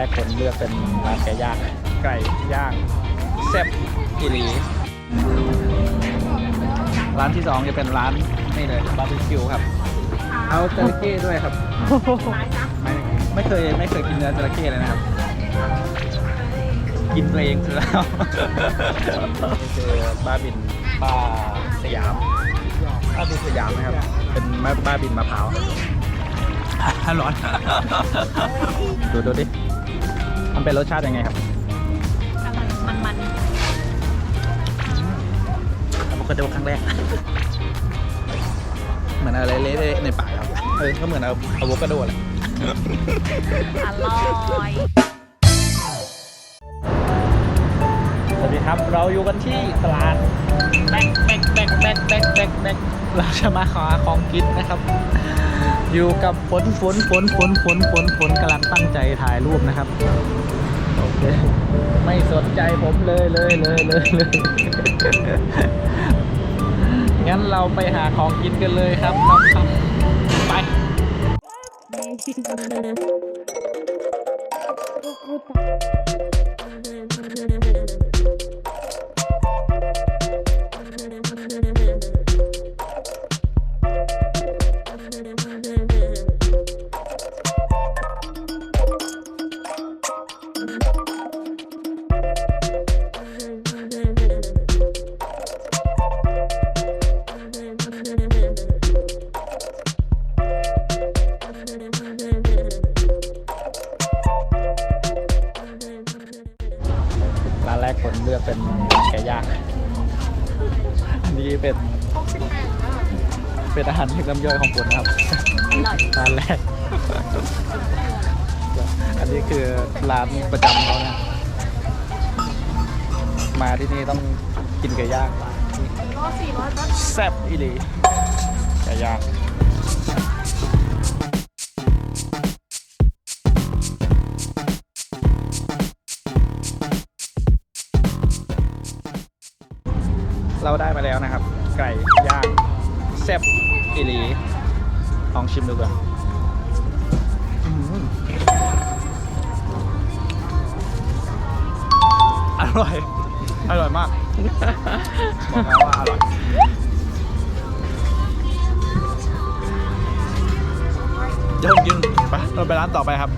รกคนเลือกเป็นร้านไก่ย่างไก่ย่างแซ่บอีหลีร้านที่สองจะเป็นร้านนี่เลยบาร์บีคิวครับ เอาจระเข้ด้วยครับ ไม่ไม่เคยไม่เคยกินเนื้อจระเข้เลยนะครับ กินตัวเองคือแล้วนี่คือบาร์บินบาร์สยามบาร์บินสยามนะครับ เป็นบาร์บินมะพร้าว ร้อน ดูดูดิ มันเป็นรสชาติยังไงครับมันมันอะโวคาโดครั้งแรก เหมือนอะไรเละๆในปากครับเออก็เหมือนเอะอะโวคาโดแหละอร่อย สวัสดีครับ เราอยู่กันที่ตลาดแบกแบกแบกแบกแบกแบกแบกเราจะมาขอของกินนะครับ อยู่กับฝนฝนฝนฝนฝนฝนฝนกำลังตั้งใจถ่ายรูปนะครับโอเคไม่สนใจผมเลยเลยเลยเลยเลยงั้นเราไปหาของกินกันเลยครับครับครับไป เลือกเป็นไก่ย่างอันนี้เป็นเป็นอาหารที่ลำย่อยของผมนะครับอร่อยร้านแรกอันนี้คือร้านประจำเขานะมาที่นี่ต้องกินไก่ย่างแซ่บอีหลีไก่ย่าง เราได้มาแล้วนะครับ ไก่ย่างแซ่บอีหลีลองชิมดูก่อนอร่อย อร่อยมาก บอกแล้วว่าอร่อยเดินกินไปเราไปร้านต่อไปครับ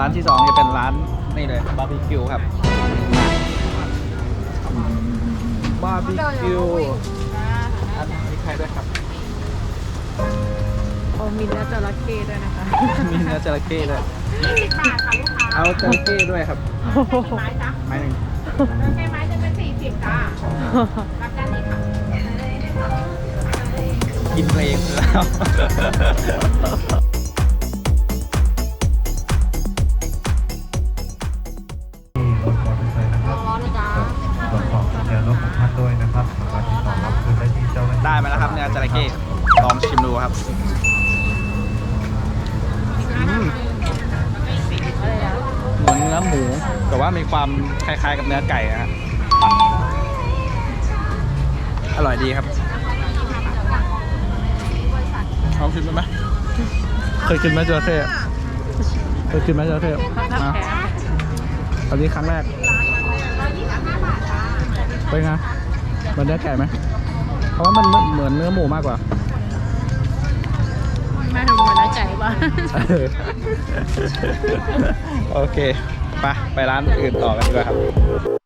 ร้านที่สองจะเป็นร้านนี่เลยบาร์บีคิวครับบาร์บีคิวอันนี้ใครด้วยครับโอ้มีเนื้อจระเข้ด้วยนะคะ มีเนื้อจระเข้ด้วยบาทค่ะลูกค้าเอาจระเข้ด้วยครับไม้จ้ะไม้หนึ่งใช่ไม้จะเป็นสี่สิบจ้ารับด้านนี้ค่ะกินตัวเองแล้ว ครับอืมอะไรนะเหมือนเนื้อหมู แต่ว่ามีความคล้ายๆกับเนื้อไก่นะฮะอร่อยดีครับลองชิมดูไหมเคยกินไหมจระเข้เคยกินไหมจระเข้ผักนะแท้อันนี้ครั้งแรก เป็นไงเหมือนเนื้อไก่ไหมเพราะว่ามันเหมือนเนื้อหมูมากกว่าแม่ทำเหมือนน้าใจว่าโอเค ไป ไปร้านอื่นต่อกันดีกว่าครับ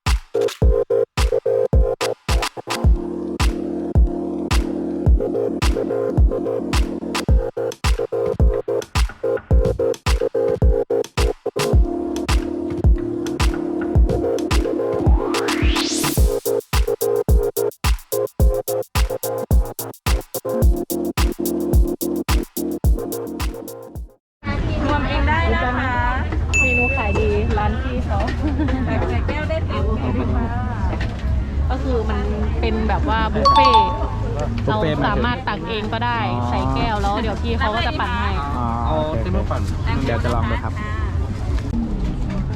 เขาแบบใส่แก้วได้ติ๋วค่ะก็คือมันเป็นเป็นแบบว่าบุฟเฟ่ต์บุฟเราเฟ่ต์นสามารถตักเองก็ได้อ๋อใส่แก้วแล้วเดี๋ยวพี่เขาก็จะปั่นให้ อ๋อเอาโอเคที่มือปั่นเดี๋ยวจะลองดูครับ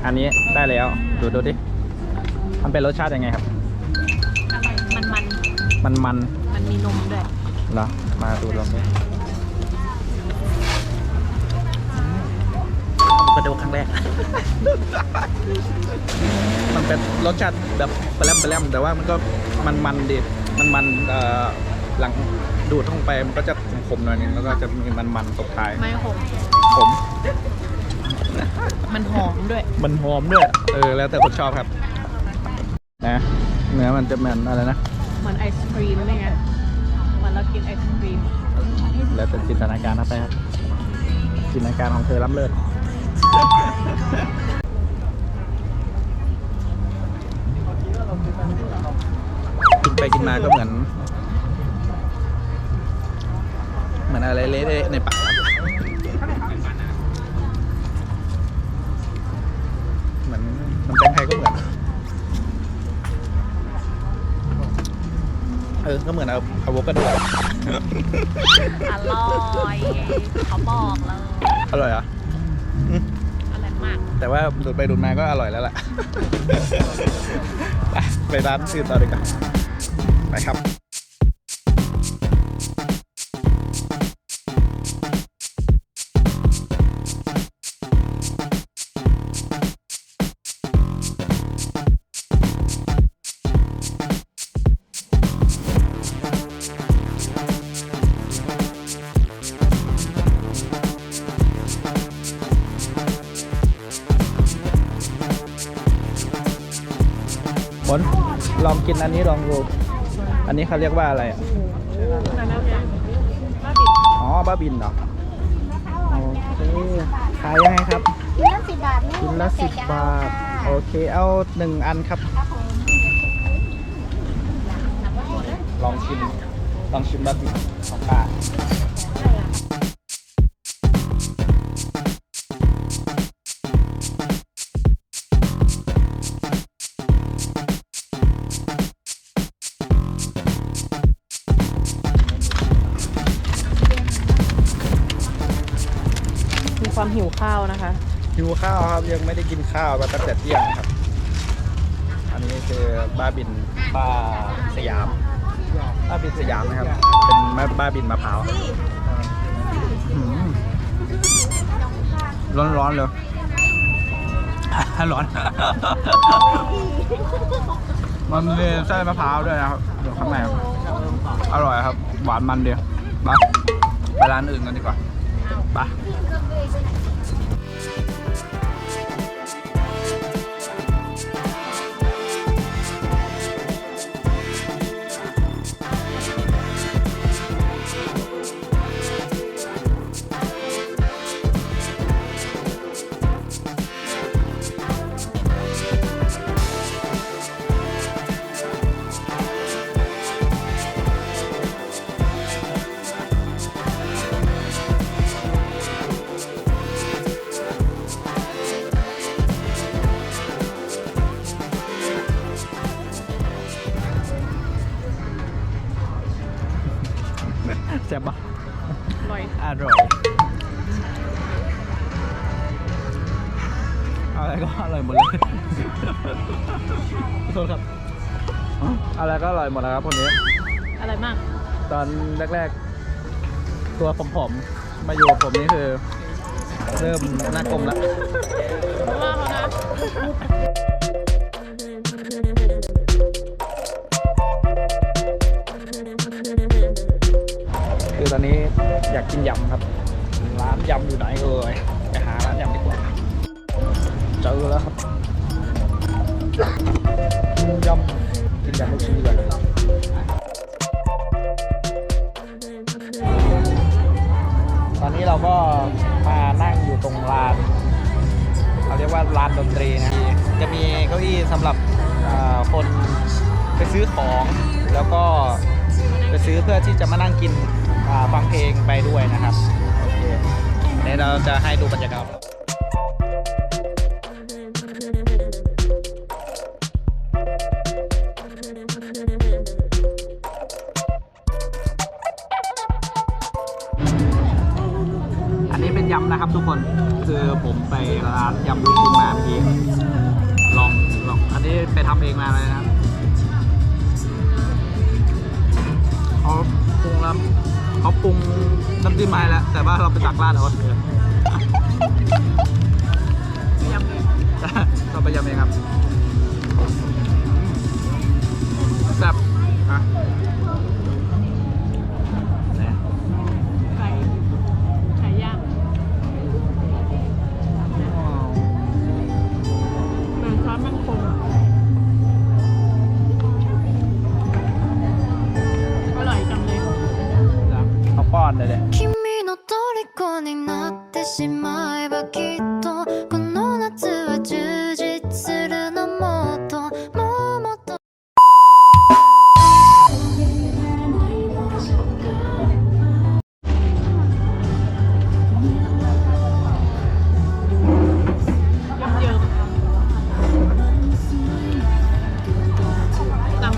อันนี้ได้แล้ว ดูดูดิ มันเป็นรสชาติยังไงครับ มันมันมันมันๆ มันมีนมด้วย เหรอ มาดูลองดู ดูครั้งแรก มันเป็นรสชาติแบบแปรมแปรมแต่ว่ามันก็มันมันๆดีมันมันๆเอ่อหลังดูดเข้าไปมันก็จะขมๆหน่อยนึงแล้วก็จะมีมันมันๆตกท้ายไม่ขมขมมันหอมด้วย มันหอมด้วย เออ แล้วแต่คนชอบครับ นะ เนื้อมันจะเหมือนอะไรนะ เหมือนไอศครีมนี่ไงเหมือนเรากินไอศครีม แล้วแต่จินตนาการนะไปครับ จินตนาการของเธอล้ำเลิศ กินไปกินมาก็เหมือน เหมือนอะไรเละๆในปากครับเหมือนมันแตงไทยก็เหมือน เออ ก็เหมือนเอาอะโวคาโดอร่อยเขาบอกเลย อร่อยเหรอะอร่อยมาก แต่ว่าดูดไปดูดมาก็อร่อยแล้วล่ะ ไปร้านซื้อต่อดีกว่าไปครับ ผลลองกินอันนี้ลองดู อันนี้เขาเรียกว่าอะไรอะอ๋อบ้าบินเหรอโอเคขายยังไงครับชิ้นละสิบบาทนี่ชิ้นละสิบบาท โอเค เอาหนึ่งอันครับ ลองชิม ลองชิมบ้าบินของป้า ข้าวนะคะ หิวข้าวครับยังไม่ได้กินข้าวมาตั้งแต่เที่ยงครับ อันนี้คือบ้าบินป้าสยามบ้าบินสยามนะครับ เป็นบ้าบินมะพร้าวร้อืมร้อนเลยร้อน มันมีไส้มะพร้าวด้วยนะครับอยู่ข้างในอร่อยครับ หวานมันเดียวไปร้านอื่นกันดีกว่าไป Thank you. ก็อร่อยหมดเลยขอโทษครับอะไรก็อร่อยหมดแล้วครับคนนี้ อร่อยมาก ตอนแรกๆ ตัวผอมๆ มาอยู่กับผมนี่คือ เริ่มหน้ากลมแล้วเพราะว่าเขานะคือตอนนี้อยากกินยำครับ ร้านยำอยู่ไหนเอ่ย เจอแล้วครับยำกินยำลูกชิ้นดีกว่าตอนนี้เราก็มานั่งอยู่ตรงลานเขาเรียกว่าลานดนตรีนะจะมีเก้าอี้สำหรับคนไปซื้อของแล้วก็ไปซื้อเพื่อที่จะมานั่งกินฟังเพลงไปด้วยนะครับโอเคเดี๋ยวเราจะให้ดูบรรยากาศ ครับทุกคนคือผมไปร้านยำลูกชิ้นมาเมื่อกี้ลองลองอันนี้ไปทำเองมาเลยนะครับเขาปรุงแล้วเขาปรุงน้ำจิ้มมาแล้ว แต่ว่าเราไปตักราดเอาเราไปยำเองครับ อนเลย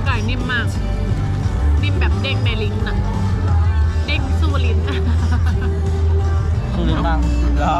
ไก่นิ่มมาก นิ่มแบบเด้งในลิ้นอะ ด้งสู้ลิ้นอะคือลิ้นบ้างเหรอ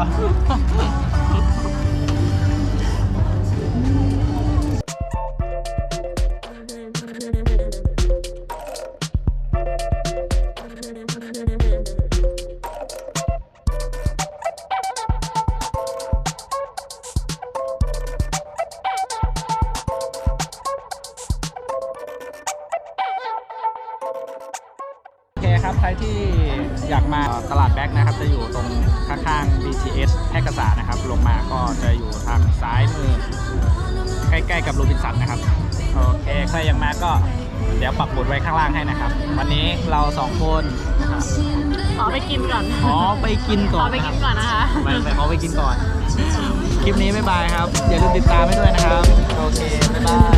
โอเคครับใครที่ อยากมาตลาดแบ็กนะครับ จะอยู่ตรงข้างๆ BTS แพร่กษานะครับ ลงมาก็จะอยู่ทางซ้ายมือ ใกล้ๆกับโรบินสันนะครับ โอเค ใครยังมาก็เดี๋ยวปักบุดไว้ข้างล่างให้นะครับ วันนี้เราสองคนนะขอไปกินก่อนขอไปกินก่อนอนไปกินก่อนนะคะ ไปไปขอไปกินก่อน คลิปนี้บ๊ายบายครับ อย่าลืมติดตามให้ด้วยนะครับ โอเค บ๊ายบาย